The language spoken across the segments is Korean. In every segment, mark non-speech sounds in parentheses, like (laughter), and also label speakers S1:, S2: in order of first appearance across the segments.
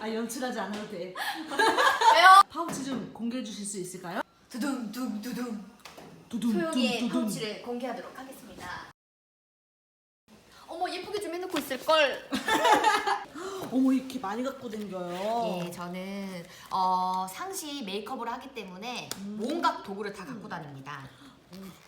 S1: 아 연출하지 않아도 돼.
S2: 왜요?
S1: 파우치 좀 공개해 주실 수 있을까요?
S2: 두둥 두둥 두둥
S1: 두둥
S2: 소영이의. 파우치를 공개하도록 하겠습니다. 어머 예쁘게 좀 해놓고 있을 걸. (laughs)
S1: 어머 이렇게 많이 갖고 댕겨요.
S2: 예, 저는 어, 상시 메이크업을 하기 때문에
S1: 음.
S2: 온갖 도구를 다 갖고 다닙니다.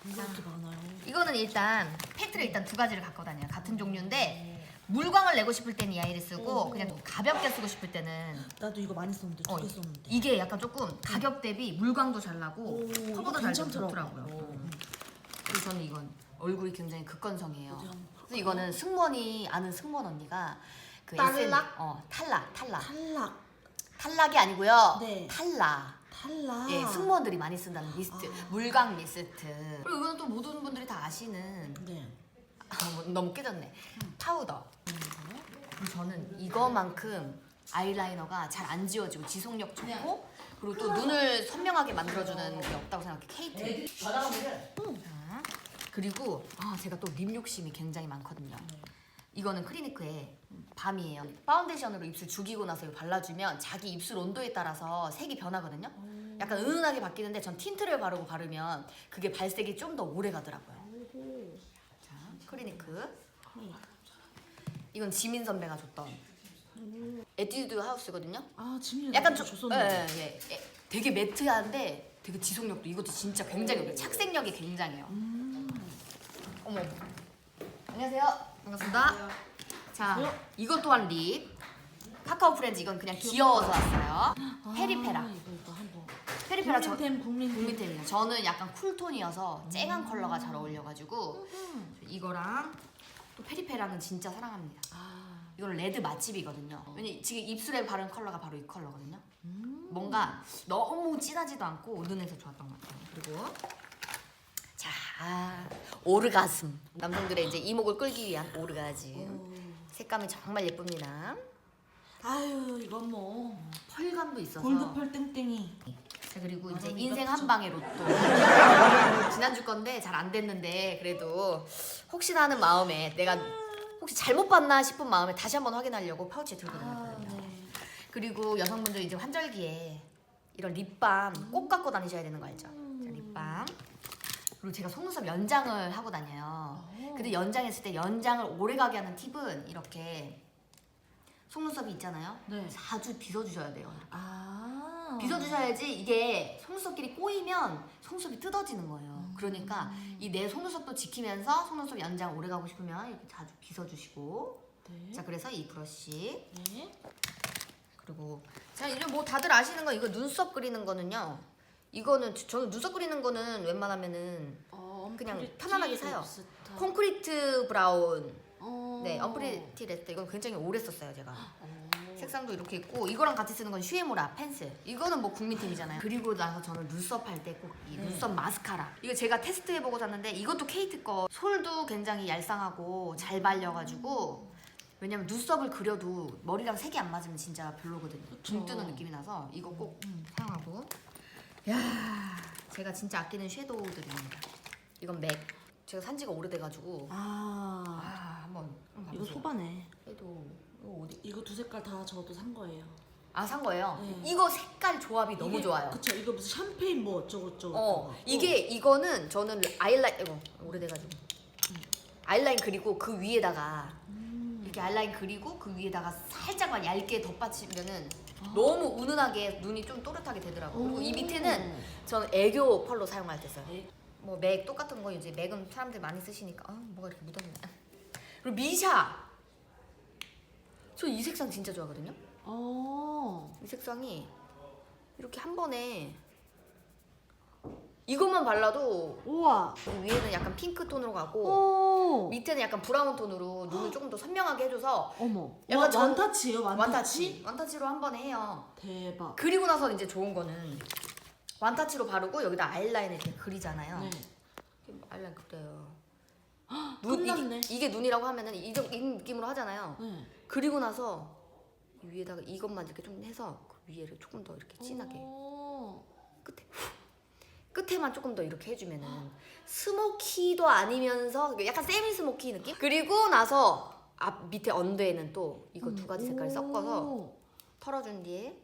S1: 뭐가 이렇게 많아요?
S2: 이거는 일단 팩트를 일단 두 가지를 갖고 다녀요. 같은 종류인데 물광을 내고 싶을 때는 이 아이를 쓰고
S1: 음.
S2: 그냥 좀 가볍게 쓰고 싶을 때는
S1: 나도 이거 많이 썼는데
S2: 어,
S1: 두개 썼는데.
S2: 이게 약간 조금 가격 대비 물광도 잘 나고
S1: 오,
S2: 커버도 잘
S1: 괜찮더라고요.
S2: 좋더라고요. 음. 그래서 저는 이건 얼굴이 굉장히 극건성이에요.
S1: 어디 한번
S2: 그래서 이거는 승무원이 아는 승무원 언니가 그
S1: 탈락?
S2: SN 어 탈락 탈락
S1: 탈락.
S2: 탈락이 아니고요.
S1: 네.
S2: 탈락.
S1: 탈락.
S2: 예, 승무원들이 많이 쓴다는 미스트,
S1: 아.
S2: 물광 미스트. 그리고 이건 또 모든 분들이 다 아시는
S1: 네.
S2: 아, 뭐, 너무 깨졌네. 파우더. 저는 이거만큼 아이라이너가 잘 안 지워지고 지속력 좋고 그리고 또 눈을 선명하게 만들어주는 게 없다고 생각해. 케이트. 자, 그리고 아, 제가 또 립 욕심이 굉장히 많거든요. 이거는 클리니크의 밤이에요. 파운데이션으로 입술 죽이고 나서 이거 발라주면 자기 입술 온도에 따라서 색이 변하거든요. 약간 은은하게 바뀌는데 전 틴트를 바르고 바르면 그게 발색이 좀 더 오래 가더라고요. 자, 클리니크. 이건 지민 선배가 줬던 에뛰드 하우스거든요.
S1: 아 지민이
S2: 약간
S1: 좀 줬었는데.
S2: 예, 예, 예. 되게 매트한데 되게 지속력도 이것도 진짜 굉장히 높아요. 착색력이 굉장해요. 어머. 안녕하세요. 반갑습니다. 자, 이것 또한 립. 카카오 프렌즈 이건 그냥 귀여워서 왔어요. 페리페라.
S1: 아, 이거 이거 한번.
S2: 페리페라 저
S1: 국민템 국민템.
S2: 국민템이에요. 저는 약간 쿨톤이어서 쨍한 컬러가 잘 어울려가지고 이거랑 또 페리페라는 진짜 사랑합니다.
S1: 아.
S2: 이거는 레드 맛집이거든요. 왜냐 지금 입술에 바른 컬러가 바로 이 컬러거든요. 뭔가 너무 진하지도 않고 눈에서 좋았던 것 같아요. 그리고 자 아, 오르가슴 남성들의 이제 이목을 끌기 위한 오르가즘 색감이 정말 예쁩니다.
S1: 아유 이건 뭐
S2: 펄감도 있어서
S1: 골드펄 땡땡이.
S2: 자 그리고 이제
S1: 아,
S2: 인생 한 방의 로또 (laughs) 지난주 건데 잘 안 됐는데 그래도 혹시나 하는 마음에 내가 혹시 잘못 봤나 싶은 마음에 다시 한번 확인하려고 파우치에 들고
S1: 아
S2: 다녔거든요.
S1: 네.
S2: 그리고 여성분들 이제 환절기에 이런 립밤 꼭 갖고 다니셔야 되는 거 알죠? 자, 립밤. 그리고 제가 속눈썹 연장을 하고 다녀요. 근데 연장했을 때 연장을 오래 가게 하는 팁은 이렇게 속눈썹이 있잖아요.
S1: 네.
S2: 자주 빗어주셔야 돼요.
S1: 아.
S2: 빗어주셔야지 이게 속눈썹끼리 꼬이면 속눈썹이 뜯어지는 거예요. 그러니까 이 내 속눈썹도 지키면서 속눈썹 연장 오래 가고 싶으면 이렇게 자주 빗어주시고
S1: 네.
S2: 자 그래서 이 브러쉬
S1: 네.
S2: 그리고 자 이제 뭐 다들 아시는 거 이거 눈썹 그리는 거는요 이거는 저- 저는 눈썹 그리는 거는 웬만하면은
S1: 어,
S2: 그냥 편안하게 사요. 콘크리트 브라운
S1: 어.
S2: 네 언프리티 레스트 이건 굉장히 오래 썼어요 제가
S1: 어.
S2: 색상도 이렇게 있고 이거랑 같이 쓰는 건 슈에모라 펜슬 이거는 뭐 국민템이잖아요 그리고 나서 저는 눈썹 할 때 꼭이
S1: 네.
S2: 눈썹 마스카라 이거 제가 테스트 해보고 샀는데 이것도 케이트 거 솔도 굉장히 얄쌍하고 잘 발려가지고 왜냐면 눈썹을 그려도 머리랑 색이 안 맞으면 진짜 별로거든요 중 뜨는 느낌이 나서 이거 꼭
S1: 음.
S2: 사용하고 야 제가 진짜 아끼는 섀도우들입니다 이건 맥 제가 산 지가 오래돼가지고
S1: 아. 이거
S2: 봐보세요.
S1: 소바네.
S2: 섀도우 이거 어디
S1: 이거 두 색깔 다 저도 산 거예요.
S2: 아 산 거예요?
S1: 네.
S2: 이거 색깔 조합이 너무
S1: 이게-
S2: 좋아요.
S1: 그쵸 이거 무슨 샴페인 뭐 어쩌고 저쩌고.
S2: 어 이게 이거는 저는 아이라인 이거 오래돼가지고 아이라인 그리고 그 위에다가 이렇게 아이라인 그리고 그 위에다가 살짝만 얇게 덧받치면은 너무 은은하게 눈이 좀 또렷하게 되더라고. 요 그리고 이 밑에는 저는 애교 펄로 사용할 때 써요.
S1: 애-
S2: 뭐맥 똑같은 거 이제 맥은 사람들 많이 쓰시니까 아, 뭐가 이렇게 묻었네. 그리고 미샤. 저 이 색상 진짜 좋아하거든요.
S1: 어.
S2: 이 색상이 이렇게 한 번에 이것만 발라도
S1: 우와.
S2: 위에는 약간 핑크 톤으로 가고
S1: 오.
S2: 밑에는 약간 브라운 톤으로 눈을 조금 더 선명하게 해줘서
S1: 어머.
S2: 약간
S1: 와,
S2: 전-
S1: 완타치예요 완타치?
S2: 완타치 완타치로 한 번에 해요.
S1: 대박.
S2: 그리고 나서 이제 좋은 거는 완타치로 바르고 여기다 아이라인 이렇게 그리잖아요.
S1: 네.
S2: 아이라인 그려요. (gasps) 눈
S1: 끝났네.
S2: 이게, 이게 눈이라고 하면은 이, 정- 이 느낌으로 하잖아요.
S1: 네.
S2: 그리고 나서 이 위에다가 이것만 이렇게 좀 해서 그 위에를 조금 더 이렇게 진하게
S1: 오.
S2: 끝에 끝에만 조금 더 이렇게 해주면은 스모키도 아니면서 약간 세미 스모키 느낌? 그리고 나서 앞 밑에 언더에는 또 이거 두 가지 색깔 섞어서
S1: 오.
S2: 털어준 뒤에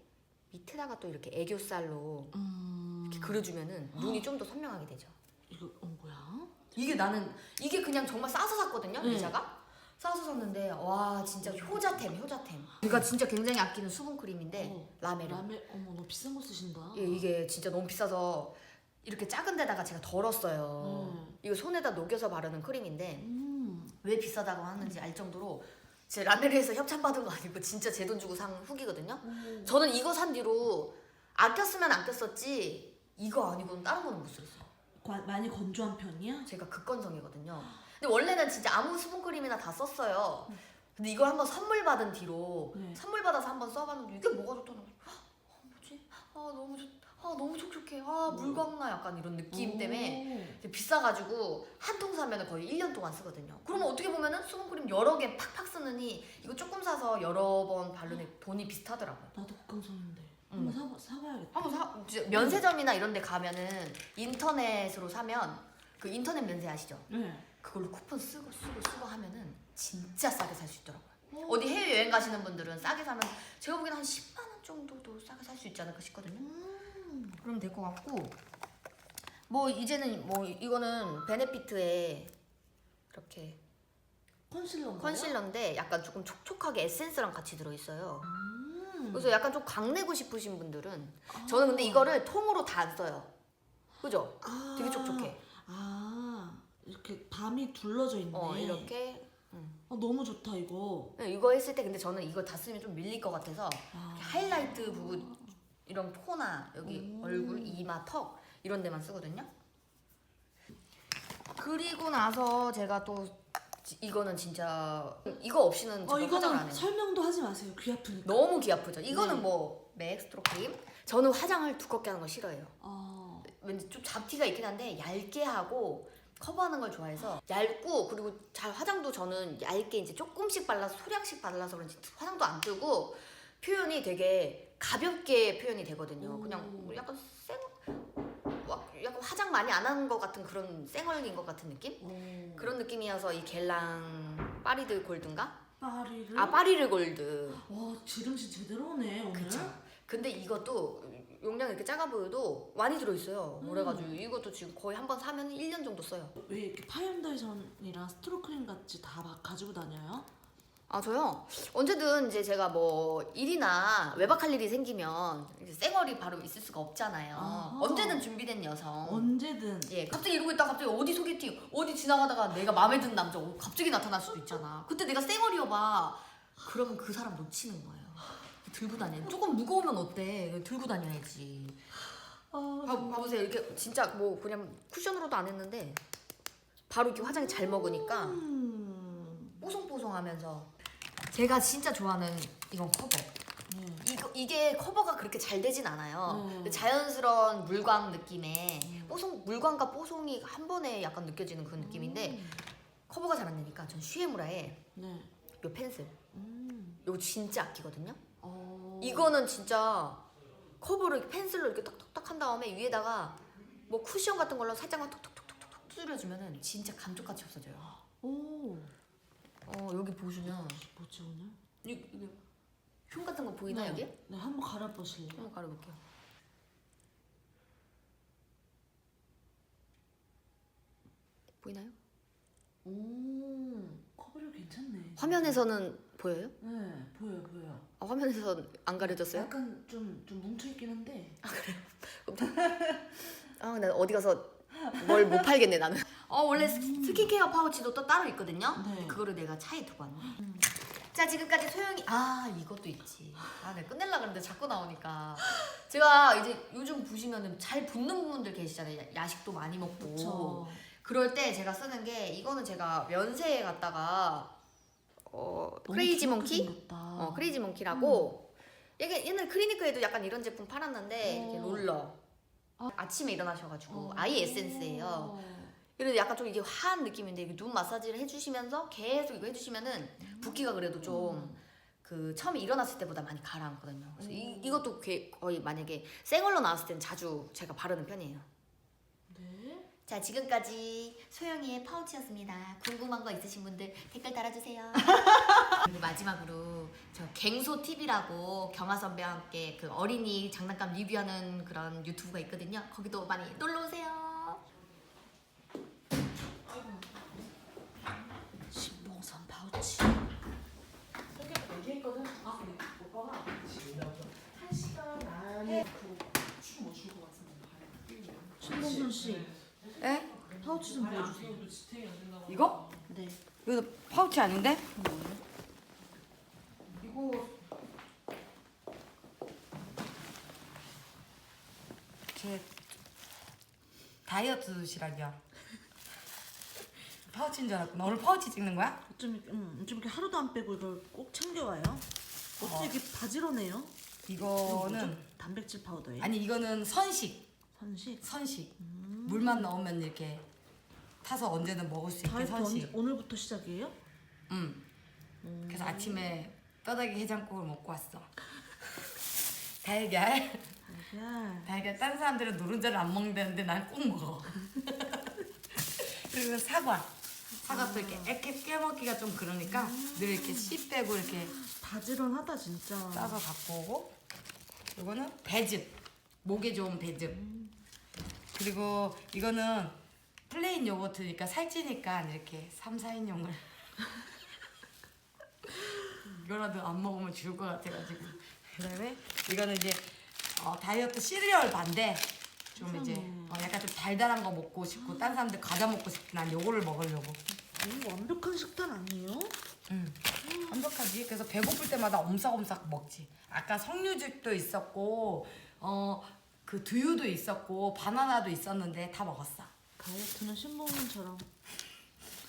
S2: 밑에다가 또 이렇게 애교살로
S1: 음.
S2: 이렇게 그려주면은 눈이 좀 더 선명하게 되죠.
S1: 이거 어 뭐야?
S2: 이게 나는 이게 그냥 정말 싸서 샀거든요
S1: 네.
S2: 리자가 싸서 샀는데 와 진짜 효자템 효자템 제가 진짜 굉장히 아끼는 수분 크림인데
S1: 어,
S2: 라메르
S1: 라메 어머 너 비싼 거 쓰신다.
S2: 예, 이게 진짜 너무 비싸서 이렇게 작은 데다가 제가 덜었어요
S1: 음.
S2: 이거 손에다 녹여서 바르는 크림인데
S1: 음.
S2: 왜 비싸다고 하는지 알 정도로 제 라메르에서 협찬받은 거 아니고 진짜 제 돈 주고 산 후기거든요
S1: 오.
S2: 저는 이거 산 뒤로 아꼈으면 아꼈었지 이거 아니고는 다른 거는 못 쓰겠어요
S1: 과- 많이 건조한 편이야?
S2: 제가 극건성이거든요. 근데 원래는 진짜 아무 수분크림이나 다 썼어요. 근데 이걸 한번 선물 받은 뒤로
S1: 네.
S2: 선물 받아서 한번 써봤는데 이게 뭐가 좋다는 거지? 아 뭐지? 아 너무 좋, 아 너무 촉촉해. 아 물광나 약간 이런 느낌 때문에 비싸가지고 한 통 사면 거의 1년 동안 쓰거든요. 그러면 어떻게 보면은 수분크림 여러 개 팍팍 쓰느니 이거 조금 사서 여러 번 바르니 돈이 비슷하더라고요.
S1: 나도 국강성인데
S2: 음.
S1: 한번 사 사봐야겠다.
S2: 한번 사 진짜 면세점이나 이런 데 가면은 인터넷으로 사면 그 인터넷 면세 아시죠?
S1: 네.
S2: 그걸로 쿠폰 쓰고 쓰고 쓰고 하면은 진짜 싸게 살 수 있더라고요.
S1: 어.
S2: 어디 해외 여행 가시는 분들은 싸게 사면 제가 보기엔 한 10만 원 정도도 싸게 살 수 있지 않을까 싶거든요.
S1: 음.
S2: 그러면 될것 같고 뭐 이제는 뭐 이거는 베네피트의 이렇게
S1: 컨실러.
S2: 컨실러인데 약간 조금 촉촉하게 에센스랑 같이 들어 있어요.
S1: 음.
S2: 그래서 약간 좀 광내고 싶으신 분들은 저는 근데 이거를 통으로 다 안 써요. 그죠?
S1: 아.
S2: 되게 촉촉해.
S1: 아 이렇게 밤이 둘러져 있네.
S2: 어 이렇게
S1: 아, 너무 좋다 이거.
S2: 네, 이거 했을 때 근데 저는 이거 다 쓰면 좀 밀릴 것 같아서
S1: 아.
S2: 하이라이트 부분 이런 코나 여기
S1: 음.
S2: 얼굴, 이마, 턱 이런 데만 쓰거든요. 그리고 나서 제가 또 지- 이거는 진짜 이거 없이는
S1: 어
S2: 제가 화장을 안
S1: 이거는
S2: 해요.
S1: 설명도 하지 마세요. 귀 아프니까.
S2: 너무 귀 아프죠. 이거는
S1: 네.
S2: 뭐 맥스트로 크림. 저는 화장을 두껍게 하는 거 싫어해요.
S1: 어.
S2: 왠지 좀 잡티가 있긴 한데 얇게 하고 커버하는 걸 좋아해서 얇고 그리고 잘 화장도 저는 얇게 이제 조금씩 발라서 소량씩 발라서 그런지 화장도 안 뜨고 표현이 되게 가볍게 표현이 되거든요.
S1: 오.
S2: 그냥 뭐쌩 와, 약간 화장 많이 안한것 같은 그런 쌩얼인 것 같은 느낌?
S1: 어.
S2: 그런 느낌이어서 이 겔랑 파리드 골드인가?
S1: 파리를.
S2: 아 파리르 골드.
S1: 와 지름신 제대로 오네 오늘.
S2: 그쵸. 근데 이것도 용량이 이렇게 작아 보여도 많이 들어있어요.
S1: 음.
S2: 그래가지고 이것도 지금 거의 한 번 사면 1년 정도 써요.
S1: 왜 이렇게 파운데이션이랑 스트로크림 같이 다 막 가지고 다녀요?
S2: 아 저요? 언제든 이제 제가 뭐 일이나 외박할 일이 생기면 이제 쌩얼이 바로 있을 수가 없잖아요.
S1: 아하.
S2: 언제든 준비된 여성.
S1: 언제든.
S2: 예, 갑자기 이러고 있다가 갑자기 어디 소개팅, 어디 지나가다가 내가 마음에 드는 남자 갑자기 나타날 수도 있잖아. 그때 내가 쌩얼이어봐. 그러면 그 사람 놓치는 거예요. 들고 다녀. 조금 무거우면 어때? 들고 다녀야지.
S1: 아,
S2: 봐, 봐보세요. 이렇게 진짜 뭐 그냥 쿠션으로도 안 했는데 바로 이렇게 화장이 잘 먹으니까
S1: 음.
S2: 뽀송뽀송하면서 제가 진짜 좋아하는 이건 커버.
S1: 네.
S2: 이거 이게 커버가 그렇게 잘 되진 않아요.
S1: 음.
S2: 그 자연스러운 물광 느낌의
S1: 음.
S2: 뽀송 물광과 뽀송이 한 번에 약간 느껴지는 그 느낌인데
S1: 음.
S2: 커버가 잘 안 되니까 전 슈에무라의
S1: 네.
S2: 요 펜슬
S1: 음.
S2: 이거 진짜 아끼거든요.
S1: 어.
S2: 이거는 진짜 커버를 펜슬로 이렇게 톡톡톡 한 다음에 위에다가 뭐 쿠션 같은 걸로 살짝만 톡톡톡톡톡 두드려주면은 진짜 감쪽같이 없어져요.
S1: 오.
S2: 어 여기 보시면
S1: 뭐지 오늘?
S2: 이, 이게 흉 같은 거 보이나
S1: 네.
S2: 여기?
S1: 네 한번 갈아보실래요?
S2: 한번 가려볼게요. 보이나요?
S1: 오. 커버력 괜찮네.
S2: 화면에서는 보여요?
S1: 네 보여 보여.
S2: 아, 화면에서 안 가려졌어요?
S1: 약간 좀 좀 뭉쳐 있긴 한데.
S2: 아, 나 (laughs) 어디 가서 뭘 못 팔겠네 나는. 어 원래 스- 스킨케어 파우치도 또 따로 있거든요.
S1: 네.
S2: 그거를 내가 차에 두고 왔네. 자 지금까지 소영이 아 이것도 있지. 아 내가 끝낼라 그랬는데 자꾸 나오니까 제가 이제 요즘 보시면은 잘 붓는 분들 계시잖아요. 야- 야식도 많이 먹고.
S1: 그렇죠.
S2: 그럴 때 제가 쓰는 게 이거는 제가 면세에 갔다가 어 크레이지 몽키 어 크레이지 몽키라고 이게 옛날 클리니크에도 약간 이런 제품 팔았는데 이렇게
S1: 어.
S2: 롤러
S1: 아.
S2: 아침에 일어나셔가지고 아이 에센스예요. 그래도 약간 좀 이게 화한 느낌인데 이게 눈 마사지를 해주시면서 계속 이거 해주시면은 붓기가 그래도 좀 그 처음에 일어났을 때보다 많이 가라앉거든요. 그래서 이,
S1: 음.
S2: 이것도 게- 거의 만약에 새 걸로 나왔을 때는 자주 제가 바르는 편이에요.
S1: 네.
S3: 자 지금까지 소영이의 파우치였습니다. 궁금한 거 있으신 분들 댓글 달아주세요. (laughs) 그리고 마지막으로 저 갱소 TV라고 경아 선배와 함께 그 어린이 장난감 리뷰하는 그런 유튜브가 있거든요. 거기도 많이 놀러 오세요.
S1: 신봉선 파우치.
S4: 얘기했거든. 아, 근데 오빠가 한 시간 안에 그춤못 출 것 같은데.
S1: 신봉선 씨
S2: 에?
S1: 파우치 좀 보여주세요.
S2: 이거?
S1: 네.
S2: 이거 파우치 아닌데?
S4: 이거
S2: 제 다이어트 도시락이야. 파우치인 줄 알았구나. 오늘 파우치 찍는 거야?
S1: 좀, 이렇게- 음, 좀 이렇게 하루도 안 빼고 이걸 꼭 챙겨와요. 어떻게 이렇게 바지런해요? 이거
S2: 이거는
S1: 뭐죠? 단백질 파우더예요.
S2: 아니 이거는 선식.
S1: 선식.
S2: 선식. 물만 넣으면 이렇게 타서 언제든 먹을 수 있게
S1: 다이어트
S2: 선식.
S1: 오늘부터 시작이에요?
S2: 응. 그래서 아침에 뼈다귀 해장국을 먹고 왔어. (laughs) 달걀.
S1: 야,
S2: 달걀 딴 사람들은 노른자를 안 먹는다는데 난 꼭 먹어. (laughs) 그리고 사과. 사과도 이렇게 이렇게 깨먹기가 좀 그러니까 늘 이렇게 씨 빼고 이렇게
S1: 바지런하다 진짜.
S2: 싸서 갖고 오고. 이거는 배즙. 목에 좋은 배즙. 그리고 이거는 플레인 요거트니까 살찌니까 이렇게 3, 4인용을 이거라도 안 먹으면 죽을 것 같아가지고 그다음에 이거는 이제 어, 다이어트 시리얼 반대 좀 이제 어, 약간 좀 달달한 거 먹고 싶고 딴 사람들 과자 먹고 싶고 난 요거를 먹으려고
S1: 이거 완벽한 식단 아니에요?
S2: 응. 완벽하지. 그래서 배고플 때마다 옴싹옴싹 먹지. 아까 석류죽도 있었고, 어, 그 두유도 있었고, 바나나도 있었는데 다 먹었어.
S1: 다이어트는 신봉선처럼.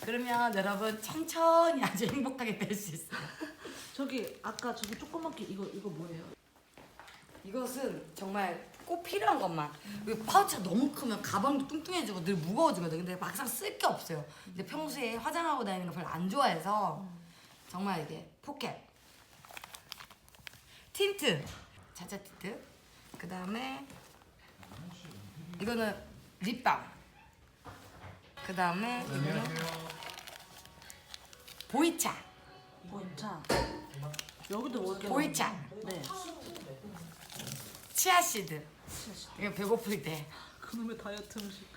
S2: 그러면 여러분 천천히 아주 행복하게 될 수 있어요.
S1: 저기 아까 저기 조그맣게 이거 이거 뭐예요?
S2: 이것은 정말 꼭 필요한 것만. 그리고 파우치가 너무 크면 가방도 뚱뚱해지고 늘 무거워지거든. 근데 막상 쓸 게 없어요. 근데 평소에 화장하고 다니는 거 별로 안 좋아해서 정말 이게 포켓. 틴트. 자자 틴트. 그 다음에 이거는 립밤. 그 다음에 보이차.
S1: 보이차. 여기도 게
S2: 보이차.
S1: 네.
S2: 치아시드. 이거 배고플 때.
S1: 그놈의 다이어트 음식.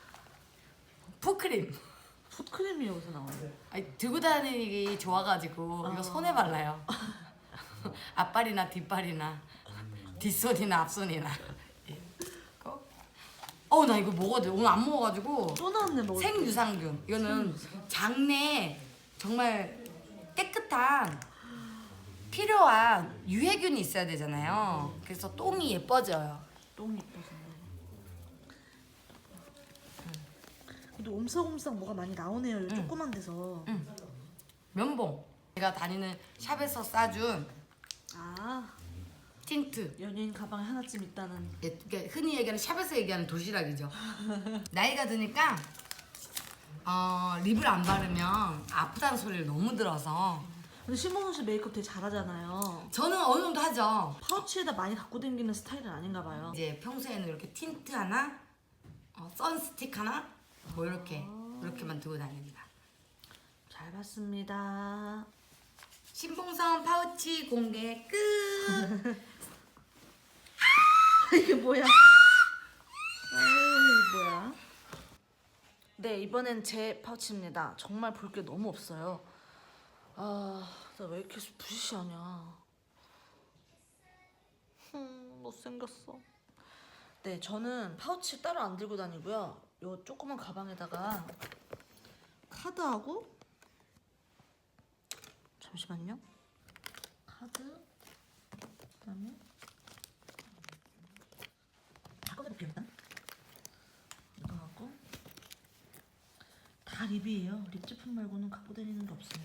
S2: 푸크림.
S1: 풋크림이 여기서 나와요.
S2: 아니, 들고 다니기 좋아가지고 이거 손에 발라요. (laughs) 앞발이나 뒷발이나 뒷손이나 앞손이나. 어우 나 이거 먹어야 돼. 오늘 안 먹어가지고
S1: 또 나왔네 먹을 게.
S2: 생유산균. 이거는 장내 정말 깨끗한 필요한 유해균이 있어야 되잖아요. 그래서 똥이 예뻐져요.
S1: 똥 이뻐서. 근데 옴싹옴싹 뭐가 많이 나오네요. 이 조그만 데서.
S2: 면봉. 제가 다니는 샵에서 싸준
S1: 아
S2: 틴트.
S1: 연예인 가방에 하나쯤 있다는.
S2: 예, 그러니까 흔히 얘기하는 샵에서 얘기하는 도시락이죠. (laughs) 나이가 드니까 어, 립을 안 바르면 아프다는 소리를 너무 들어서
S1: 근데 신봉선 씨 메이크업 되게 잘하잖아요.
S2: 저는 어느 정도 하죠.
S1: 파우치에다 많이 갖고 다니는 스타일은 아닌가 봐요.
S2: 이제 평소에는 이렇게 틴트 하나, 어, 선스틱 하나, 뭐 이렇게 이렇게만 들고 다닙니다.
S1: 잘 봤습니다.
S2: 신봉선 파우치 공개 끝. (laughs) (laughs)
S1: 이게 뭐야? 아유, 뭐야? 네, 이번엔 제 파우치입니다. 정말 볼 게 너무 없어요. 아, 나 왜 이렇게 부시시하냐? 흠, 못생겼어. 네, 저는 파우치 따로 안 들고 다니고요. 요 조그만 가방에다가 카드하고 잠시만요. 카드 그다음에 다 꺼내볼게요 일단 이거 하고 다 립이에요. 립 제품 말고는 갖고 다니는 게 없어요.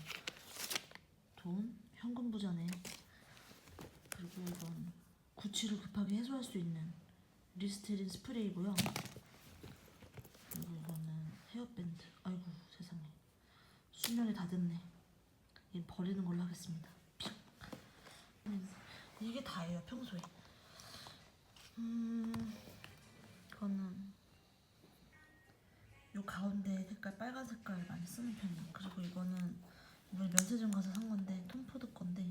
S1: 돈, 현금 부자네. 그리고 이건 구취를 급하게 해소할 수 있는 리스테린 스프레이고요. 그리고 이거는 헤어밴드. 아이고 세상에. 수면이 다 됐네. 이 버리는 걸로 하겠습니다. 이게 다예요 평소에. 음, 빨간 색깔 많이 쓰는 편이에요. 그리고 이거는 이번에 면세점 가서 산 건데 톰포드 건데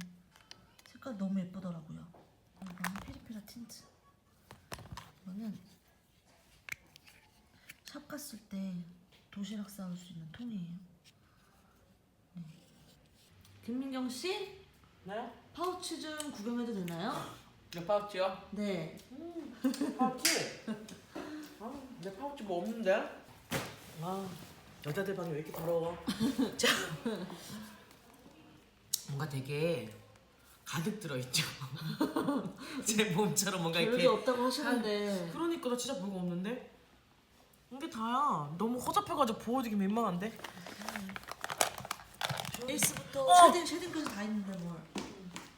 S1: 색깔 너무 예쁘더라고요. 이거는 페리페라 틴트. 이거는 샵 갔을 때 도시락 싸올 수 있는 통이에요. 네. 김민경 씨
S4: 네?
S1: 파우치 좀 구경해도 되나요?
S4: 내 파우치요?
S1: 네.
S4: 파우치? (laughs) 아, 내 파우치 뭐 없는데? 아, 여자들 방이 왜 이렇게 더러워? (laughs) 자, 뭔가 되게 가득 들어있죠. (laughs) 제 몸처럼 뭔가
S1: 별게
S4: 이렇게.
S1: 없다고 하시는데
S4: 그러니까 나 진짜 별거 없는데? 이게 다야. 너무 허접해가지고 보여주기 민망한데?
S1: 에이스부터
S4: 어!
S1: 쉐딩 쉐딩까지 다 있는데 뭘?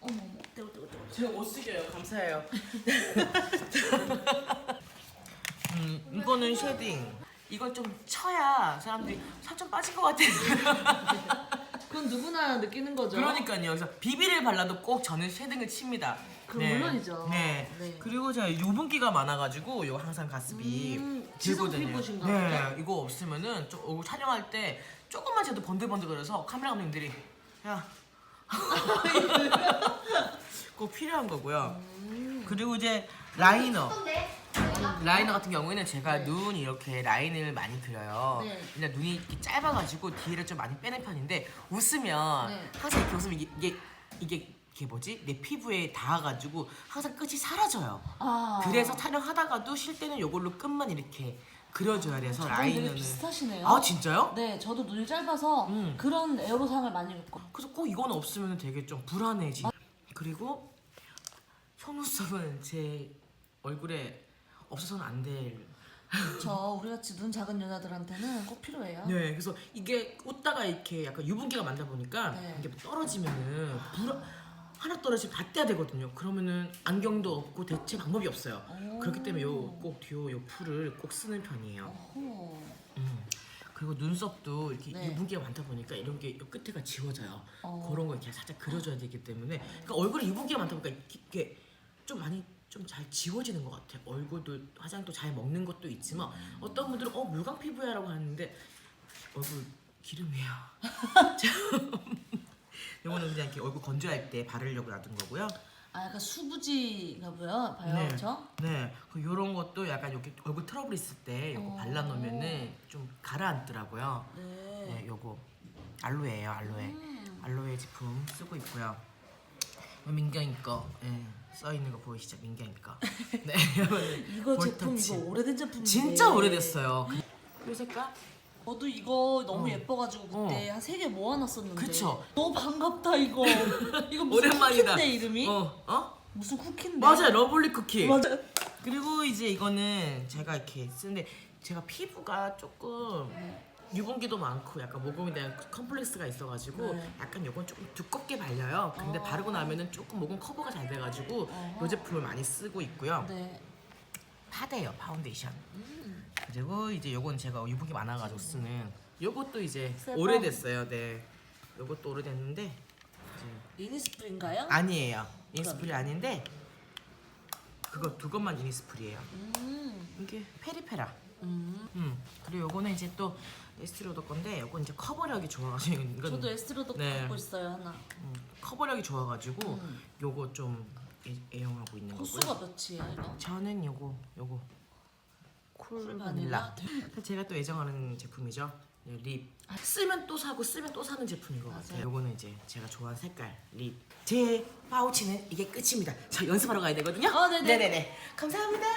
S1: 어머 어머 떼고 떼고 떼고.
S4: 제가 옷 쓰게요. 감사해요. (laughs) 음, 이거는 쉐딩. 이걸 좀 쳐야 사람들이 살 좀 빠진 것 같아. (laughs)
S1: 그건 누구나 느끼는 거죠.
S4: 그러니까요. 그래서 비비를 발라도 꼭 저는 쉐딩을 칩니다.
S1: 그럼 물론이죠.
S4: 네.
S1: 네.
S4: 그리고 제가 유분기가 많아가지고 이거 항상 가습이
S1: 음, 지성
S4: 들거든요.
S1: 피부신가
S4: 네.
S1: 보다.
S4: 이거 없으면은 좀 얼굴 촬영할 때 조금만 제도 번들번들거려서 카메라 감독님들이 야. (laughs) (laughs) 꼭 필요한 거고요.
S1: 음.
S4: 그리고 이제 라이너.
S2: 어떤데?
S4: 라이너 같은 경우에는 제가 눈 이렇게 라인을 많이 그려요.
S1: 네.
S4: 근데 눈이 이렇게 짧아가지고 뒤를 좀 많이 빼는 편인데 웃으면
S1: 네.
S4: 항상 이렇게 웃으면 이게 이게 이게 이게 뭐지 내 피부에 닿아가지고 항상 끝이 사라져요.
S1: 아.
S4: 그래서 촬영하다가도 쉴 때는 이걸로 끝만 이렇게 그려줘야 돼서
S1: 저랑 되게
S4: 라이너는.
S1: 비슷하시네요.
S4: 아 진짜요?
S1: 네, 저도 눈이 짧아서
S4: 음.
S1: 그런 에어로상을 많이 입고.
S4: 그래서 꼭 이건 없으면 되게 좀 불안해지. 그리고 속눈썹은 제 얼굴에 없어서는 안 될.
S1: 저 우리 같이 눈 작은 여자들한테는 꼭 필요해요.
S4: 네, 그래서 이게 웃다가 이렇게 약간 유분기가 많다 보니까
S1: 네.
S4: 이게 떨어지면은 불 하나 떨어지면 다 떼야 되거든요. 그러면은 안경도 없고 대체 방법이 없어요.
S1: 오.
S4: 그렇기 때문에 요꼭 듀오 요 풀을 꼭 쓰는 편이에요.
S1: 어허.
S4: 음. 그리고 눈썹도 이렇게
S1: 네.
S4: 유분기가 많다 보니까 이런 게요 끝에가 지워져요.
S1: 어.
S4: 그런 거 이렇게 살짝 그려줘야 되기 때문에 그러니까 얼굴에 유분기가 많다 보니까 이게 좀 많이 좀 잘 지워지는 것 같아요. 얼굴도 화장도 잘 먹는 것도 있지만 어떤 분들은 어 물광 피부야라고 하는데 얼굴 기름이야. 이거는 (laughs) 그냥 이렇게 얼굴 건조할 때 바르려고 놔둔 거고요.
S1: 아, 약간 수부지가 보여, 봐요,
S4: 네.
S1: 그렇죠?
S4: 네, 그 요런 것도 약간 여기 얼굴 트러블 있을 때 이거
S1: 어.
S4: 발라놓으면은 좀 가라앉더라고요.
S1: 네.
S4: 네, 요거 알로에예요, 알로에.
S1: 음.
S4: 알로에 제품 쓰고 있고요. 요 민경이 거, 예, 써 있는 거 보이시죠? 민경이 거. (laughs) 네, (laughs)
S1: 이거 제품
S4: 볼터치.
S1: 이거 오래된 제품인데.
S4: 진짜 오래됐어요. 요 색깔?
S1: 저도 이거 너무
S4: 어.
S1: 예뻐가지고 그때 한 세 개 모아놨었는데.
S4: 그쵸.
S1: 너무 반갑다 이거. (laughs) 이거 무슨
S4: 오랜만이다.
S1: 쿠키인데 이름이?
S4: 어, 어?
S1: 무슨 쿠키인데?
S4: 맞아요, 러블리 쿠키.
S1: 맞아.
S4: 그리고 이제 이거는 제가 이렇게 쓰는데 제가 피부가 조금 유분기도 많고 약간 모공에 대한 컴플렉스가 있어가지고
S1: 네.
S4: 약간 요건 조금 두껍게 발려요. 근데
S1: 어.
S4: 바르고 나면은 조금 모공 커버가 잘 돼가지고
S1: 어허.
S4: 이 제품을 많이 쓰고 있고요.
S1: 네.
S4: 파데요 파운데이션. 그리고 이제 요건 제가 유분기 많아가지고 쓰는 요것도 이제
S1: 세범.
S4: 오래됐어요. 네. 요것도 오래됐는데 이제
S1: 이니스프인가요?
S4: 아니에요. 인스프리 아닌데 그거 두 것만 이니스프리예요.
S1: 음.
S4: 이게 페리페라.
S1: 음.
S4: 음. 그리고 요거는 이제 또 에스티로더 건데 요건 이제 커버력이 좋아가지고 이건
S1: 저도 에스트로도
S4: 네.
S1: 갖고 있어요 하나.
S4: 음, 커버력이 좋아가지고
S1: 음.
S4: 요거 좀 애, 애용하고 있는 거고요.
S1: 호수가 몇이에요 이거?
S4: 저는 요거 요거
S1: 쿨쿨
S4: 바닐라.
S1: 바닐라? (laughs)
S4: 제가 또 애정하는 제품이죠. 네, 립. 쓰면 또 사고 쓰면 또 사는 제품인 것
S1: 같아요.
S4: 요거는 이제 제가 좋아하는 색깔 립. 제 파우치는 이게 끝입니다. 저 연습하러 가야 되거든요.
S1: 어, 네네.
S4: 네네네. 감사합니다.